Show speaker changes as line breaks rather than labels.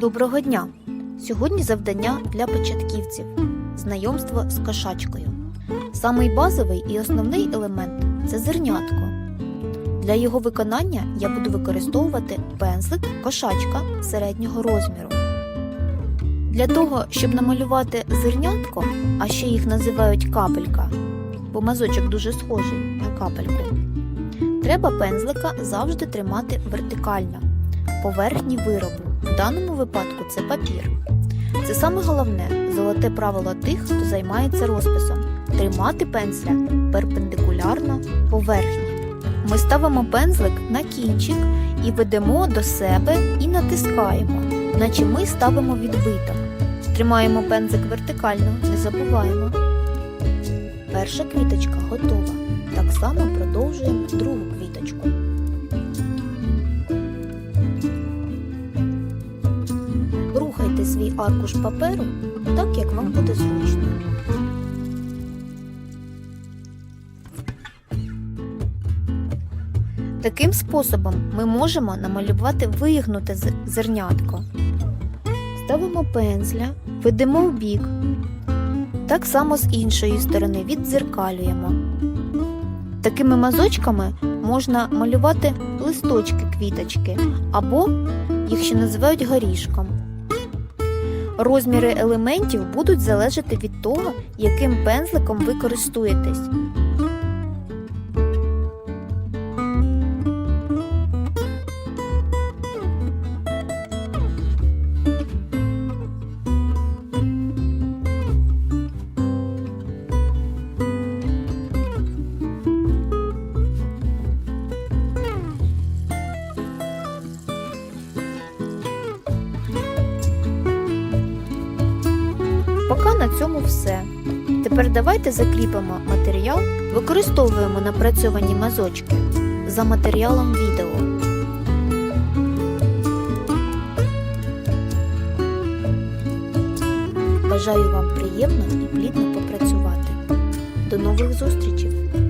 Доброго дня! Сьогодні завдання для початківців знайомство з кошачкою. Самий базовий і основний елемент це зернятко. Для його виконання я буду використовувати пензлик кошачка середнього розміру. Для того, щоб намалювати зернятко, а ще їх називають капелька, бо мазочок дуже схожий на капельку, треба пензлика завжди тримати вертикально поверхні виробу. В даному випадку це папір. Це саме головне золоте правило тих, хто займається розписом тримати пензля перпендикулярно поверхні. Ми ставимо пензлик на кінчик і ведемо до себе і натискаємо, наче ми ставимо відбиток. Тримаємо пензлик вертикально, не забуваємо. Перша квіточка готова. Так само продовжуємо другу квіточку. Свій аркуш паперу так, як вам буде зручно. Таким способом ми можемо намалювати вигнуте зернятко. Ставимо пензля, ведемо в бік. Так само з іншої сторони віддзеркалюємо. Такими мазочками можна малювати листочки квіточки або їх ще називають горішком. Розміри елементів будуть залежати від того, яким пензликом ви користуєтесь. Поки на цьому все. Тепер давайте закріпимо матеріал, використовуємо напрацьовані мазочки за матеріалом відео. Бажаю вам приємно і плідно попрацювати. До нових зустрічей!